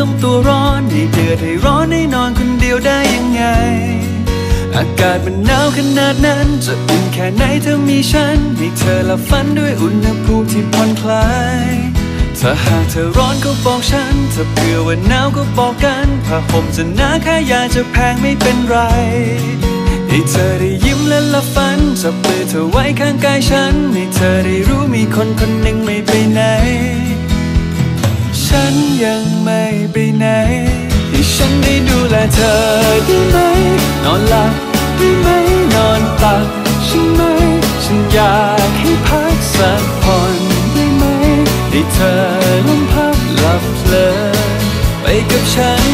ต้องตัวร้อนให้เดือดให้ร้อนให้นอนคนเดียวได้ยังไง อากาศมันหนาวขนาดนั้น จะอุ่นแค่ไหนเธอมีฉันให้เธอละฟันด้วยอุณหภูมิที่ผ่อนคลายถ้าหากเธอร้อนก็บอกฉัน ถ้าเผื่อว่าหนาวก็บอกกันผ้าห่มจะหนาแค่ยาจะแพงไม่เป็นไร ให้เธอได้ยิ้มและละฟันจับมือเธอไว้ข้างกายฉัน ให้เธอได้รู้มีคนคนหนึ่งไม่ไปไหน ฉันยังไม่ไปไหน ให้ฉันได้ดูแลเธอได้ไหม นอนหลับได้ไหม นอนตักใช่ไหม ฉันอยากให้พักสักผ่อนได้ไหม ให้เธอลมพับหลับเพลินไปกับฉัน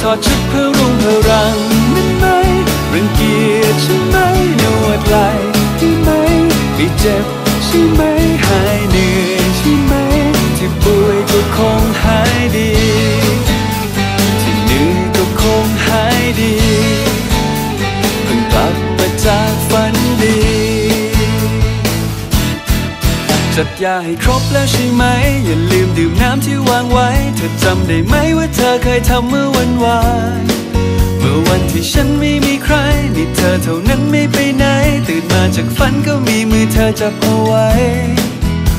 ถอดชุดเพื่อรุ่งเพื่อรังได้ไหมรังเกียจใช่ไหมนวดไหล่ได้ไหมไม่เจ็บใช่ไหม จัดยาให้ครบแล้วใช่ไหม อย่าลืมดื่มน้ำที่วางไว้ เธอจำได้ไหมว่าเธอเคยทำเมื่อวันวานเมื่อวันที่ฉันไม่มีใครนี่เธอเท่านั้นไม่ไปไหน ตื่นมาจากฝันก็มีมือเธอจับเอาไว้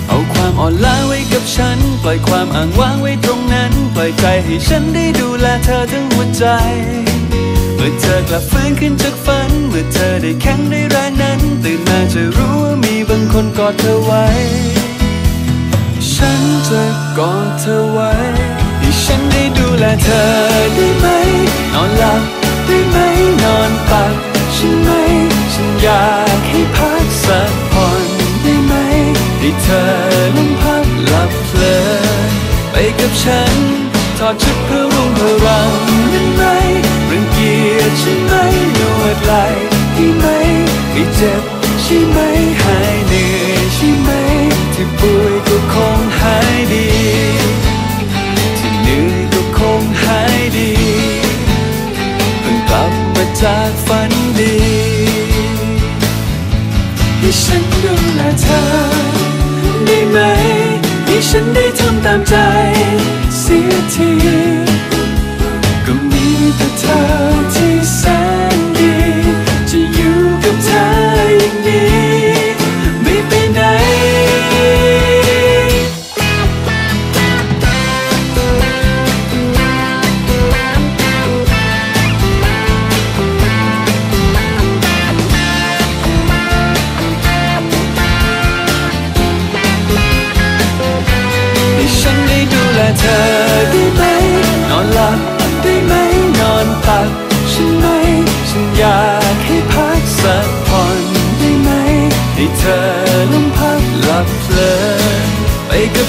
เอาความอ่อนล้าไว้กับฉัน ปล่อยความอ้างว้างไว้ตรงนั้น ปล่อยใจให้ฉันได้ดูแลเธอทั้งหัวใจ มื่อเธอกลับฟื้นขึ้นจากฝัน เมื่อเธอได้แข็งได้แรงนั้น ตื่นมาจะรู้ว่ามีบางคนกอดเธอไว้ ฉันจะกอดเธอไว้ให้ฉันได้ดูแลเธอได้ไหม นอนหลับได้ไหมนอนตักใช่ไหม ฉันอยากให้พักสักผ่อนได้ไหมให้เธอลมพักหลับเพลินไปกับฉันถอดชุดเพื่อรุ่งเพื่อ ไม่เจ็บใช่ไหมหายเหนื่อยใช่ไหม ที่ป่วยก็คงหายดี ที่เหนื่อยก็คงหายดีเพิ่งกลับมาจากฝันดีให้ฉันดูแลเธอได้ไหมให้ฉันได้ทำตามใจ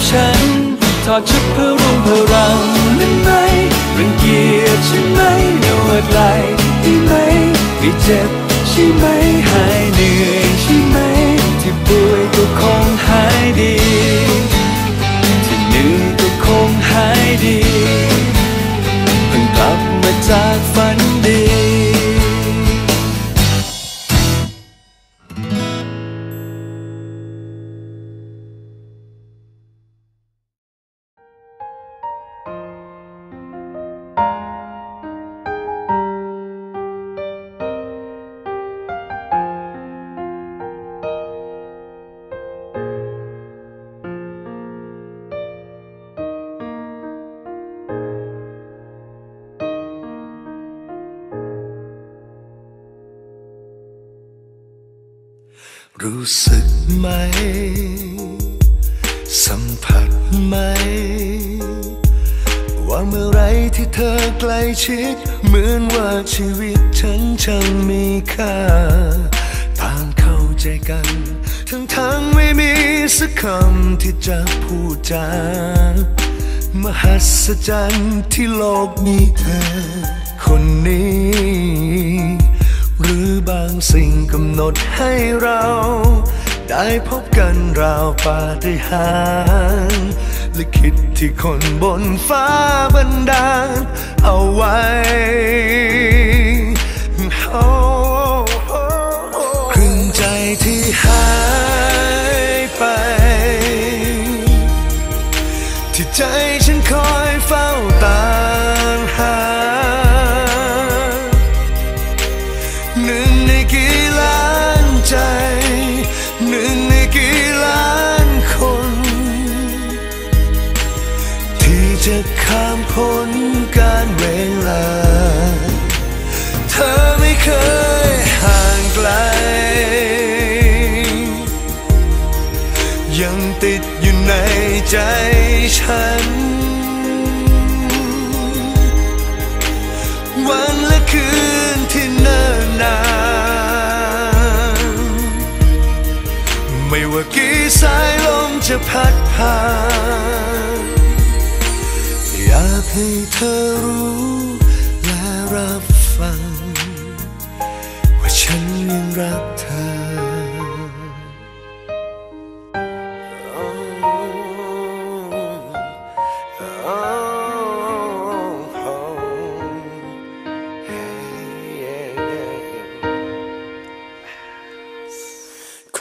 ฉัน ถอดชุดเพื่อรุ่งเพื่อรังได้ไหมรังเกียจใช่ไหมนวดไหล่ได้ไหมไม่เจ็บใช่ไหมหายเหนื่อย รู้สึกไหม สัมผัสไหม ว่าเมื่อไรที่เธอใกล้ชิด เหมือนว่าชีวิตฉันช่างมีค่า ต่างเข้าใจกัน ทั้งทั้งๆไม่มีสักคำที่จะพูดจามหัศจรรย์ที่โลกมีเธอ คนนี้ หรือบางสิ่งกำหนดให้เรา ได้พบกันราวปาฏิหาริย์ลิขิตที่คนบนฟ้าบันดา ใจฉัน วันและคืนที่เนิ่นนาน ไม่ว่ากี่สายลมจะพัดผ่าน อยากให้เธอรู้และรับฟัง ว่าฉันยังรักเธอ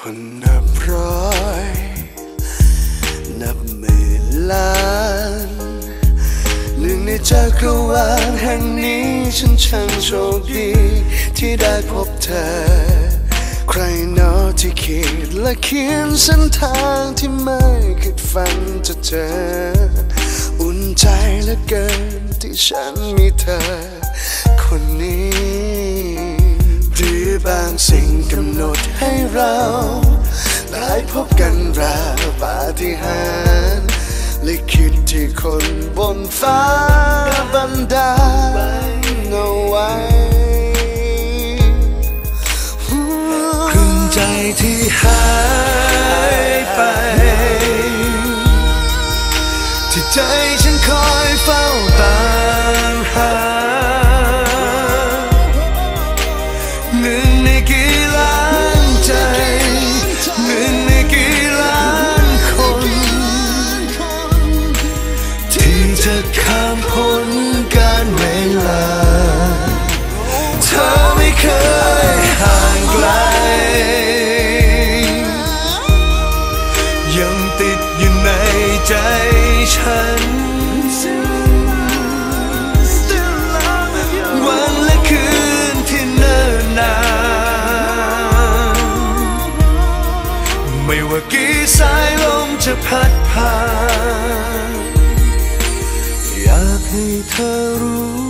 คนนับร้อย นับหมื่นล้าน หนึ่งในจักรวาลแห่งนี้ฉันช่างโชคดี ที่ได้พบเธอ ใครหนอที่คิดและเขียนเส้นทางที่ไม่คิดฝันจะเจอ อุ่นใจเหลือเกินที่ฉันมีเธอ คนนี้ บางสิ่งกำหนดให้เราได้พบกันราวปาฏิหาริย์ลิขิตที่คนบนฟ้าบันดาลเอาไว้ครึ่งใจที่หายไป ที่ใจฉันคอยเฝ้า จะข้ามพ้นการเวลา เธอไม่เคยห่างไกล ยังติดอยู่ในใจฉัน วันและคืนที่เนิ่นนาน ไม่ว่ากี่สายลมจะพัดผ่าน เธอรู้